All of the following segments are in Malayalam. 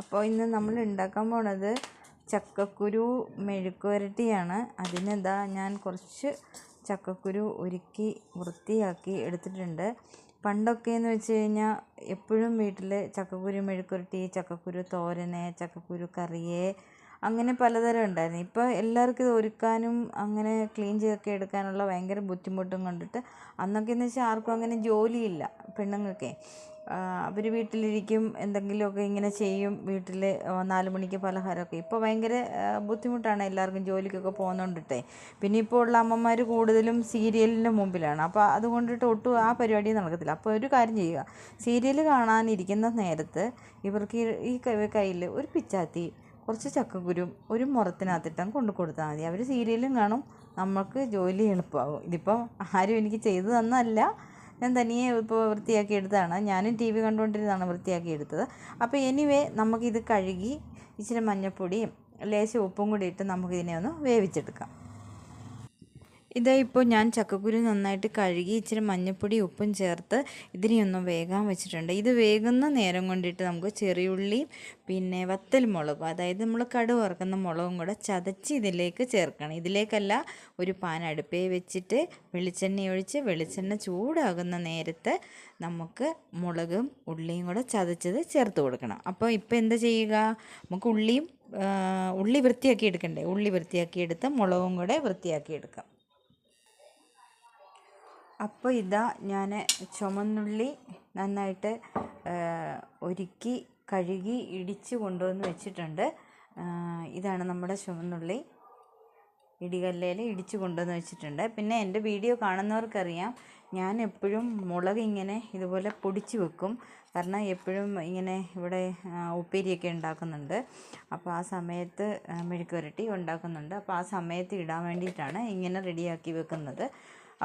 അപ്പോൾ ഇന്ന് നമ്മൾ ഉണ്ടാക്കാൻ പോണത് ചക്കക്കുരു മെഴുക്കുവരട്ടിയാണ് അതിനെന്താ ഞാൻ കുറച്ച് ചക്കക്കുരു ഒരുക്കി വൃത്തിയാക്കി എടുത്തിട്ടുണ്ട്. പണ്ടൊക്കെ എന്ന് വെച്ച് കഴിഞ്ഞാൽ എപ്പോഴും വീട്ടിൽ ചക്കക്കുരു മെഴുക്കുരട്ടി ചക്കക്കുരു തോരന് ചക്കക്കുരു കറിയേ അങ്ങനെ പലതരം ഉണ്ടായിരുന്നു. ഇപ്പോൾ എല്ലാവർക്കും ഇത് ഒരുക്കാനും അങ്ങനെ ക്ലീൻ ചെയ്തൊക്കെ എടുക്കാനുള്ള ഭയങ്കര ബുദ്ധിമുട്ടും കണ്ടിട്ട് അന്നൊക്കെ എന്ന് വെച്ചാൽ ആർക്കും അങ്ങനെ ജോലിയില്ല പെണ്ണുങ്ങൾക്ക്. അവർ വീട്ടിലിരിക്കും എന്തെങ്കിലുമൊക്കെ ഇങ്ങനെ ചെയ്യും വീട്ടിൽ നാല് മണിക്ക് പലഹാരമൊക്കെ. ഇപ്പോൾ ഭയങ്കര ബുദ്ധിമുട്ടാണ് എല്ലാവർക്കും ജോലിക്കൊക്കെ പോകുന്നതുകൊണ്ടിട്ടേ പിന്നെ ഇപ്പോൾ ഉള്ള അമ്മമാർ കൂടുതലും സീരിയലിന്റെ മുമ്പിലാണ്. അപ്പോൾ അതുകൊണ്ടിട്ട് ഒട്ടും ആ പരിപാടി നടക്കത്തില്ല. അപ്പോൾ ഒരു കാര്യം ചെയ്യുക. സീരിയൽ കാണാനിരിക്കുന്ന നേരത്ത് ഇവർക്ക് ഈ കയ്യിൽ ഒരു പിച്ചാത്തി കുറച്ച് ചക്കക്കുരും ഒരു മുറത്തിനകത്തിട്ടും കൊണ്ടു കൊടുത്താൽ മതി. അവർ സീരിയലും കാണും. നമുക്ക് ജോലി എളുപ്പമാകും ഇതിപ്പോൾ ആരും എനിക്ക് ചെയ്തു തന്നല്ല ഞാൻ തനിയെ ഇപ്പോൾ വൃത്തിയാക്കി എടുത്തതാണ്. ഞാനും ടി വി കണ്ടുകൊണ്ടിരുന്നതാണ് വൃത്തിയാക്കി എടുത്തത്. അപ്പോൾ എനിവേ നമുക്കിത് കഴുകി ഇച്ചിരി മഞ്ഞൾപ്പൊടിയും ലേശം ഉപ്പും കൂടി ഇട്ട് നമുക്കിതിനെ ഒന്ന് വേവിച്ചെടുക്കാം. ഇതാ ഇപ്പോൾ ഞാൻ ചക്കക്കുരു നന്നായിട്ട് കഴുകി ഇച്ചിരി മഞ്ഞൾപ്പൊടി ഉപ്പും ചേർത്ത് ഇതിനെയൊന്ന് വേകാൻ വെച്ചിട്ടുണ്ട്. ഇത് വേകുന്ന നേരം കൊണ്ടിട്ട് നമുക്ക് ചെറിയുള്ളിയും പിന്നെ വത്തൽ മുളകും അതായത് നമ്മൾ കടു വറക്കുന്ന മുളകും കൂടെ ചതച്ച് ഇതിലേക്ക് ചേർക്കണം. ഇതിലേക്കല്ല ഒരു പാൻ അടുപ്പേ വെച്ചിട്ട് വെളിച്ചെണ്ണ ഒഴിച്ച് വെളിച്ചെണ്ണ ചൂടാകുന്ന നേരത്ത് നമുക്ക് മുളകും ഉള്ളിയും കൂടെ ചതച്ചത് ചേർത്ത് കൊടുക്കണം. അപ്പോൾ ഇപ്പോൾ എന്താ ചെയ്യുക? നമുക്ക് ഉള്ളിയും ഉള്ളി വൃത്തിയാക്കി എടുക്കണ്ടേ? ഉള്ളി വൃത്തിയാക്കി എടുത്ത് മുളകും കൂടെ വൃത്തിയാക്കി എടുക്കാം. അപ്പോൾ ഇതാ ഞാൻ ചുമന്നുള്ളി നന്നായിട്ട് ഒരുക്കി കഴുകി ഇടിച്ച് കൊണ്ടുവന്ന് വെച്ചിട്ടുണ്ട്. ഇതാണ് നമ്മുടെ ചുമന്നുള്ളി. ഇടികല്ലേൽ ഇടിച്ച് കൊണ്ടുവന്ന് വെച്ചിട്ടുണ്ട്. പിന്നെ എന്റെ വീഡിയോ കാണുന്നവർക്കറിയാം ഞാൻ എപ്പോഴും മുളക് ഇങ്ങനെ ഇതുപോലെ പൊടിച്ച് വെക്കും. കാരണം എപ്പോഴും ഇങ്ങനെ ഇവിടെ ഉപ്പേരിയൊക്കെ ഉണ്ടാക്കുന്നുണ്ട്. അപ്പോൾ ആ സമയത്ത് മെഴുക്ക് പുരട്ടി ഉണ്ടാക്കുന്നുണ്ട്. അപ്പോൾ ആ സമയത്ത് ഇടാൻ വേണ്ടിയിട്ടാണ് ഇങ്ങനെ റെഡിയാക്കി വെക്കുന്നത്.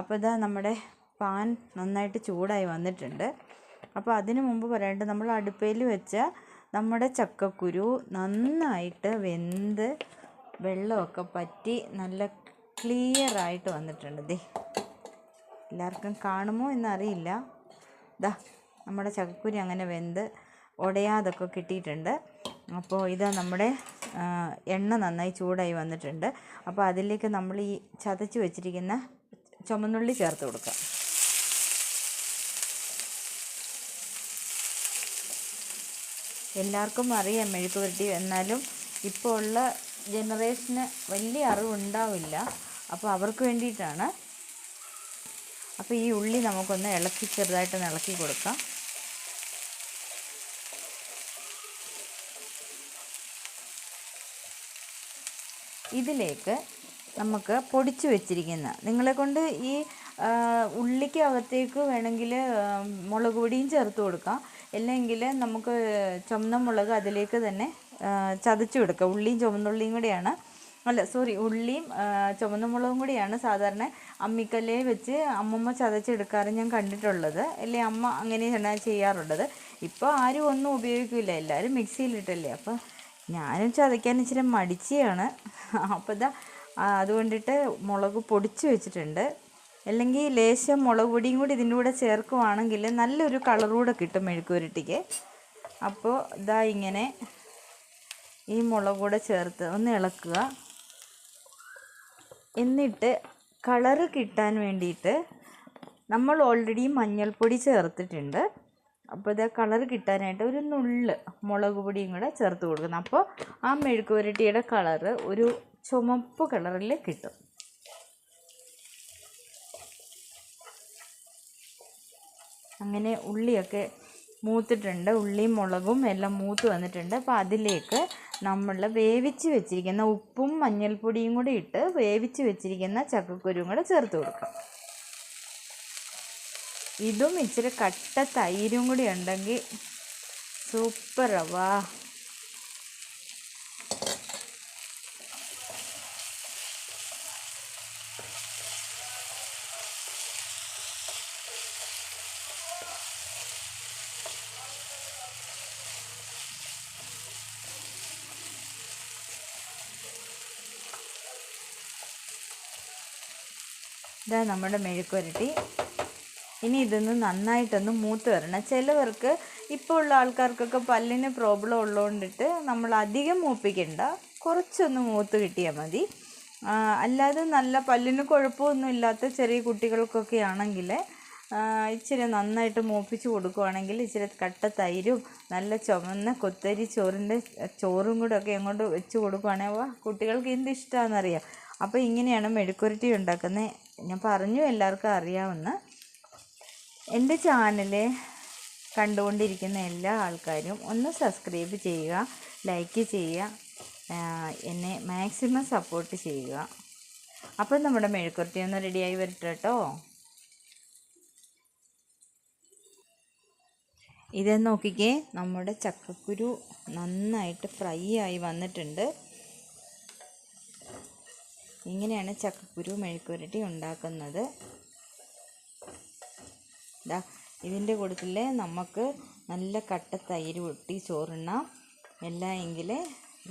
അപ്പോൾ ഇതാ നമ്മുടെ പാൻ നന്നായിട്ട് ചൂടായി വന്നിട്ടുണ്ട്. അപ്പോൾ അതിനു മുമ്പ് പറയേണ്ടത് നമ്മൾ അടുപ്പയിൽ വെച്ച നമ്മുടെ ചക്കക്കുരു നന്നായിട്ട് വെന്ത് വെള്ളമൊക്കെ പറ്റി നല്ല ക്ലിയർ ആയിട്ട് വന്നിട്ടുണ്ട്. ദേ എല്ലാവർക്കും കാണുമോ എന്നറിയില്ല. ദാ നമ്മുടെ ചക്കക്കുരി അങ്ങനെ വെന്ത് ഉടയാതൊക്കെ കിട്ടിയിട്ടുണ്ട്. അപ്പോൾ ഇതാ നമ്മുടെ എണ്ണ നന്നായി ചൂടായി വന്നിട്ടുണ്ട്. അപ്പോൾ അതിലേക്ക് നമ്മൾ ഈ ചതച്ച് വെച്ചിരിക്കുന്ന ചുമന്നുള്ളി ചേർത്ത് കൊടുക്കാം. എല്ലാവർക്കും അറിയാം മെഴുക്ക് പുരട്ടി എന്നാലും ഇപ്പോൾ ഉള്ള ജനറേഷന് വലിയ അറിവുണ്ടാവില്ല. അപ്പോൾ അവർക്ക് വേണ്ടിയിട്ടാണ് അപ്പോൾ ഈ ഉള്ളി നമുക്കൊന്ന് ഇളക്കി ചെറുതായിട്ടൊന്ന് ഇളക്കി കൊടുക്കാം. ഇതിലേക്ക് നമുക്ക് പൊടിച്ചു വെച്ചിരിക്കുന്ന നിങ്ങളെ കൊണ്ട് ഈ ഉള്ളിക്ക് അകത്തേക്ക് വേണമെങ്കിൽ മുളക് പൊടിയും ചേർത്ത് കൊടുക്കാം. അല്ലെങ്കിൽ നമുക്ക് ചുമന്ന മുളക് അതിലേക്ക് തന്നെ ചതച്ചു കൊടുക്കുക ഉള്ളിയും ചുമന്നുള്ളിയും കൂടിയാണ്. അല്ല സോറി ഉള്ളിയും ചുവന്ന മുളകും കൂടിയാണ് സാധാരണ അമ്മിക്കല്ലേ വെച്ച് അമ്മമ്മ ചതച്ചെടുക്കാറ് ഞാൻ കണ്ടിട്ടുള്ളത്. അല്ലേ അമ്മ അങ്ങനെയാണ് ചെയ്യാറുള്ളത്. ഇപ്പോൾ ആരും ഒന്നും ഉപയോഗിക്കില്ല എല്ലാവരും മിക്സിയിലിട്ടല്ലേ. അപ്പോൾ ഞാനും ചതയ്ക്കാൻ ഇച്ചിരി മടിച്ചിയാണ്. അപ്പോൾ ഇതാ അതുകൊണ്ടിട്ട് മുളക് പൊടിച്ച് വെച്ചിട്ടുണ്ട്. അല്ലെങ്കിൽ ലേശം മുളക് പൊടിയും കൂടി ഇതിന്റെ കൂടെ ചേർക്കുവാണെങ്കിൽ നല്ലൊരു കളറൂടെ കിട്ടും മെഴുക്കുരുട്ടിക്ക് അപ്പോൾ ഇതാ ഇങ്ങനെ ഈ മുളക് കൂടെ ചേർത്ത് ഒന്ന് ഇളക്കുക. എന്നിട്ട് കളറ് കിട്ടാൻ വേണ്ടിയിട്ട് നമ്മൾ ഓൾറെഡി മഞ്ഞൾപ്പൊടി ചേർത്തിട്ടുണ്ട്. അപ്പോൾ ഇത് കളറ് കിട്ടാനായിട്ട് ഒരു നുള്ള് മുളക് പൊടിയും കൂടെ ചേർത്ത് കൊടുക്കണം അപ്പോൾ ആ മെഴുക്ക് പുരട്ടിയുടെ കളറ് ഒരു ചുമപ്പ് കളറിൽ കിട്ടും. അങ്ങനെ ഉള്ളിയൊക്കെ മൂത്തിട്ടുണ്ട്. ഉള്ളിയും മുളകും എല്ലാം മൂത്ത് വന്നിട്ടുണ്ട്. അപ്പോൾ അതിലേക്ക് നമ്മൾ വേവിച്ച് വെച്ചിരിക്കുന്ന ഉപ്പും മഞ്ഞൾപ്പൊടിയും കൂടി ഇട്ട് വേവിച്ച് വെച്ചിരിക്കുന്ന ചക്കക്കുരുവും കൂടെ ചേർത്ത് കൊടുക്കാം. ഇതും ഇച്ചിരി കട്ട തൈരും കൂടി ഉണ്ടെങ്കിൽ സൂപ്പറാവാ ഇതാ നമ്മുടെ മെഴുക്കുരട്ടി ഇനി ഇതൊന്ന് നന്നായിട്ടൊന്ന് മൂത്ത് വരണം. ചിലവർക്ക് ഇപ്പോൾ ഉള്ള ആൾക്കാർക്കൊക്കെ പല്ലിന് പ്രോബ്ലം ഉള്ളതുകൊണ്ടിട്ട് നമ്മൾ അധികം മൂപ്പിക്കണ്ട. കുറച്ചൊന്ന് മൂത്ത് കിട്ടിയാൽ മതി. അല്ലാതെ നല്ല പല്ലിന് കുഴപ്പമൊന്നും ഇല്ലാത്ത ചെറിയ കുട്ടികൾക്കൊക്കെ ആണെങ്കിൽ ഇച്ചിരി നന്നായിട്ട് മൂപ്പിച്ച് കൊടുക്കുവാണെങ്കിൽ ഇച്ചിരി കട്ട തൈരും നല്ല ചുമന്ന കൊത്തരി ചോറിന്റെ ചോറും കൂടെ ഒക്കെ അങ്ങോട്ട് വെച്ച് കൊടുക്കുവാണെങ്കിൽ കുട്ടികൾക്ക് എന്ത് ഇഷ്ടമാണെന്നറിയാം അപ്പോൾ ഇങ്ങനെയാണ് മെഴുക്കുരുട്ടി ഉണ്ടാക്കുന്നത് ഞാൻ പറഞ്ഞു എല്ലാവർക്കും അറിയാവുന്ന എന്റെ ചാനൽ കണ്ടുകൊണ്ടിരിക്കുന്ന എല്ലാ ആൾക്കാരും ഒന്ന് സബ്സ്ക്രൈബ് ചെയ്യുക ലൈക്ക് ചെയ്യുക എന്നെ മാക്സിമം സപ്പോർട്ട് ചെയ്യുക. അപ്പം നമ്മുടെ മെഴുക്കുരുട്ടി ഒന്ന് റെഡിയായി വരട്ടെ കേട്ടോ. ഇതെന്ന് നോക്കിക്കേ നമ്മുടെ ചക്കക്കുരു നന്നായിട്ട് ഫ്രൈ ആയി വന്നിട്ടുണ്ട്. ഇങ്ങനെയാണ് ചക്കക്കുരു മെഴുക്കുരുട്ടി ഉണ്ടാക്കുന്നത്. ഇതാ ഇതിന്റെ കൂട്ടത്തിൽ നമുക്ക് നല്ല കട്ട തൈര് ഒട്ടി ചോറുണ്ണാം എല്ലാം എങ്കിൽ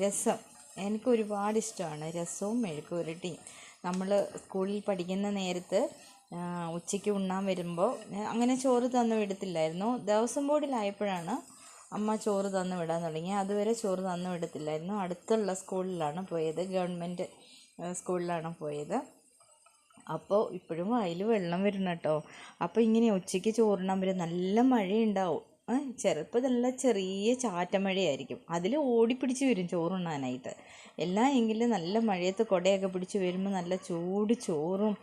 രസം. എനിക്ക് ഒരുപാട് ഇഷ്ടമാണ് രസവും മെഴുക്കുരുട്ടിയും നമ്മൾ സ്കൂളിൽ പഠിക്കുന്ന നേരത്ത് ഉച്ചയ്ക്ക് ഉണ്ണാൻ വരുമ്പോൾ അങ്ങനെ ചോറ് തന്നു വിടത്തില്ലായിരുന്നു. ദിവസം ബോർഡിലായപ്പോഴാണ് അമ്മ ചോറ് തന്നു വിടാൻ തുടങ്ങി അതുവരെ ചോറ് തന്നു വിടത്തില്ലായിരുന്നു. അടുത്തുള്ള സ്കൂളിലാണ് പോയത് ഗവൺമെന്റ് സ്കൂളിലാണ് പോയത്. അപ്പോൾ ഇപ്പോഴും വായിൽ വെള്ളം വരണം കേട്ടോ അപ്പോൾ ഇങ്ങനെ ഉച്ചയ്ക്ക് ചോറിനാൻ വരും നല്ല മഴയുണ്ടാവും. ചിലപ്പോൾ നല്ല ചെറിയ ചാറ്റമഴയായിരിക്കും. അതിൽ ഓടിപ്പിടിച്ച് വരും ചോറുണ്ണാനായിട്ട്. എല്ലാം എങ്കിലും നല്ല മഴയത്ത് കുടയൊക്കെ പിടിച്ച് വരുമ്പോൾ നല്ല ചൂട് ചോറും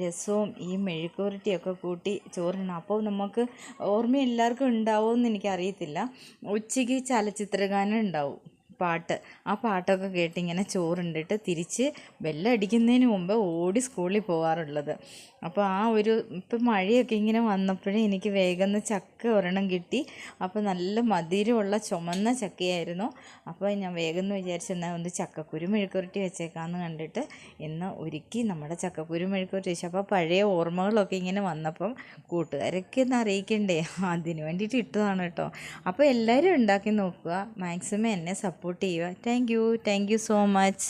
രസവും ഈ മെഴുക്കുരുട്ടിയൊക്കെ കൂട്ടി ചോറിനാണ് അപ്പോൾ നമുക്ക് ഓർമ്മ എല്ലാവർക്കും ഉണ്ടാവുമെന്ന് എനിക്കറിയത്തില്ല. ഉച്ചയ്ക്ക് ചലച്ചിത്രഗാനം ഉണ്ടാവും. പാട്ട്. ആ പാട്ടൊക്കെ കേട്ട് ഇങ്ങനെ ചോറുണ്ടിട്ട് തിരിച്ച് ബെല്ലടിക്കുന്നതിന് മുമ്പ് ഓടി സ്കൂളിൽ പോകാറുള്ളത് അപ്പോൾ ആ ഒരു ഇപ്പം മഴയൊക്കെ ഇങ്ങനെ വന്നപ്പോഴേ എനിക്ക് വേഗം ചക്ക ഒരെണ്ണം കിട്ടി. അപ്പോൾ നല്ല മധുരമുള്ള ചുമന്ന ചക്കയായിരുന്നു. അപ്പോൾ ഞാൻ വേഗം വിചാരിച്ചു എന്നാൽ ഒന്ന് ചക്കക്കുരു മെഴുക്കുരുട്ടി വെച്ചേക്കാമെന്ന് കണ്ടിട്ട് ഇന്ന് ഒരുക്കി നമ്മുടെ ചക്കക്കുരു മെഴുക്കുരുട്ടി വെച്ചു. അപ്പോൾ പഴയ ഓർമ്മകളൊക്കെ ഇങ്ങനെ വന്നപ്പം കൂട്ടുകാരൊക്കെ ഒന്ന് അറിയിക്കണ്ടേ? അതിന് വേണ്ടിയിട്ട് ഇട്ടതാണ് കേട്ടോ. അപ്പോൾ എല്ലാവരും ഉണ്ടാക്കി നോക്കുക. മാക്സിമം എന്നെ സപ്പോർട്ട് ചെയ്യുക thank you thank you so much